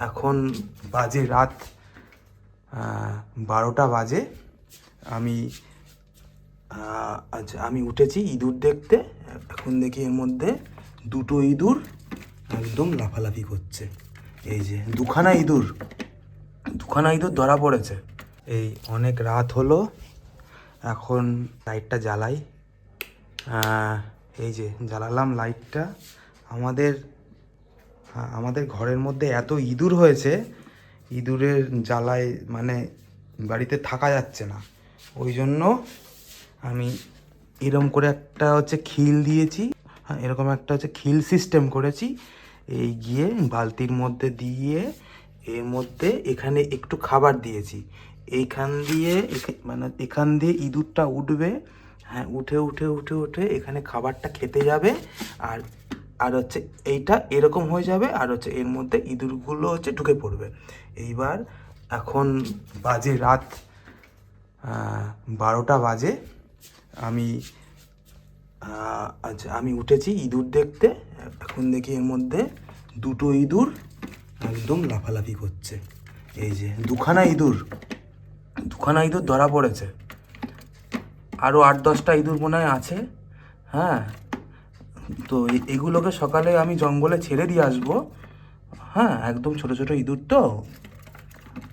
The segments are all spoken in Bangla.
এখন বাজে রাত বারোটা বাজে। আমি আচ্ছা আমি উঠেছি ইঁদুর দেখতে। এখন দেখি এর মধ্যে দুটো ইঁদুর একদম লাফালাফি করছে। এই যে, দুখানা ইঁদুর দুখানা ইঁদুর ধরা পড়েছে। এই অনেক রাত হলো, এখন লাইটটা জ্বালাই। এই যে, জ্বালালাম লাইটটা। আমাদের আমাদের ঘরের মধ্যে এত ইঁদুর হয়েছে, ইঁদুরের জ্বালায় মানে বাড়িতে থাকা যাচ্ছে না। ওই জন্য আমি এরকম করে একটা হচ্ছে খিল দিয়েছি হ্যাঁ এরকম একটা হচ্ছে খিল সিস্টেম করেছি। এই গিয়ে বালতির মধ্যে দিয়ে এর মধ্যে এখানে একটু খাবার দিয়েছি। এইখান দিয়ে মানে এখান দিয়ে ইঁদুরটা উঠবে হ্যাঁ উঠে উঠে উঠে উঠে এখানে খাবারটা খেতে যাবে। আর আর হচ্ছে এইটা এরকম হয়ে যাবে, আর হচ্ছে এর মধ্যে ইঁদুরগুলো হচ্ছে ঢুকে পড়বে। এইবার এখন বাজে রাত বারোটা বাজে। আমি আচ্ছা আমি উঠেছি ইঁদুর দেখতে। এখন দেখি এর মধ্যে দুটো ইঁদুর একদম লাফালাফি করছে। এই যে, দুখানা ইঁদুর দুখানা ইঁদুর ধরা পড়েছে। আরও আট দশটা ইঁদুর মনে হয় আছে। হ্যাঁ তো এগুলোকে সকালে আমি জঙ্গলে ছেড়ে দিয়ে আসব। হ্যাঁ একদম ছোট ছোট ইঁদুর তো।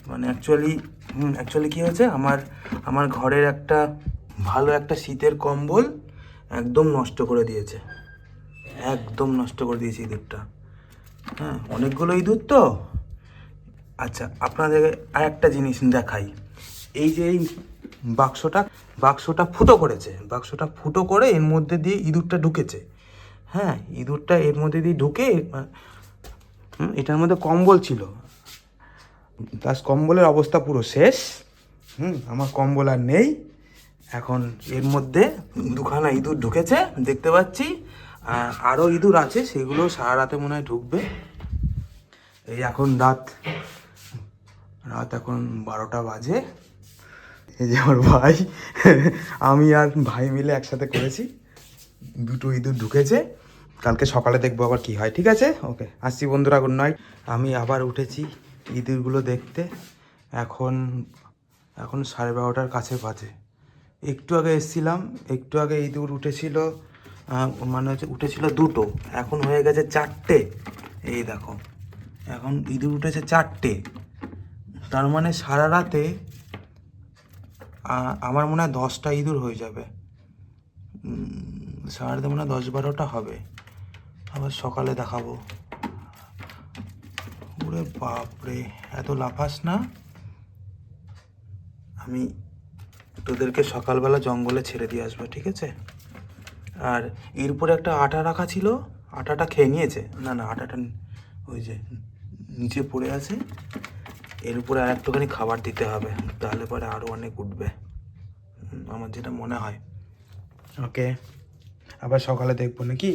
মানে অ্যাকচুয়ালি হুম অ্যাকচুয়ালি কী হয়েছে? আমার আমার ঘরের একটা ভালো একটা শীতের কম্বল একদম নষ্ট করে দিয়েছে। একদম নষ্ট করে দিয়েছে ইঁদুরটা। হ্যাঁ অনেকগুলো ইঁদুর তো। আচ্ছা আপনাদের আর একটা জিনিস দেখাই। এই যে এই বাক্সটা বাক্সটা ফুটো করেছে। বাক্সটা ফুটো করে এর মধ্যে দিয়ে ইঁদুরটা ঢুকেছে। হ্যাঁ ইঁদুরটা এর মধ্যে দিয়ে ঢুকে এটার মধ্যে কম্বল ছিল। প্লাস কম্বলের অবস্থা পুরো শেষ। হুম, আমার কম্বল আর নেই। এখন এর মধ্যে দুখানা ইঁদুর ঢুকেছে, দেখতে পাচ্ছি। আর আরও ইঁদুর আছে, সেগুলো সারা রাতে মনে হয় ঢুকবে। এই এখন রাত রাত এখন বারোটা বাজে। এই যে আমার ভাই, আমি আর ভাই মিলে একসাথে করেছি। দুটো ইঁদুর ঢুকেছে। কালকে সকালে দেখব আবার কি হয়, ঠিক আছে? ওকে, আসছি বন্ধুরা গুড নাইট আমি আবার উঠেছি ইঁদুরগুলো দেখতে। এখন এখন সাড়ে বারোটার কাছে বাজে। একটু আগে এসছিলাম, একটু আগে ইঁদুর উঠেছিল মানে হচ্ছে উঠেছিল দুটো। এখন হয়ে গেছে চারটে। এই দেখো, এখন ইঁদুর উঠেছে চারটে। তার মানে সারা রাতে আমার মনে হয় দশটা ইঁদুর হয়ে যাবে। সারা রাতে মনে দশ বারোটা হবে। আবার সকালে দেখাবো। ওরে বাপরে, এত লাফাস না? আমি তোদেরকে সকালবেলা জঙ্গলে ছেড়ে দিয়ে আসব, ঠিক আছে? আর এর উপরে একটা আটা রাখা ছিল, আটাটা খেয়ে নিয়েছে। না না, আটাটা ওই যে নিচে পড়ে আছে। এর উপরে আর একটুখানি খাবার দিতে হবে, তাহলে পরে আরও অনেক উঠবে। আমার যেটা মনে হয়। ওকে আবার সকালে দেখব নাকি?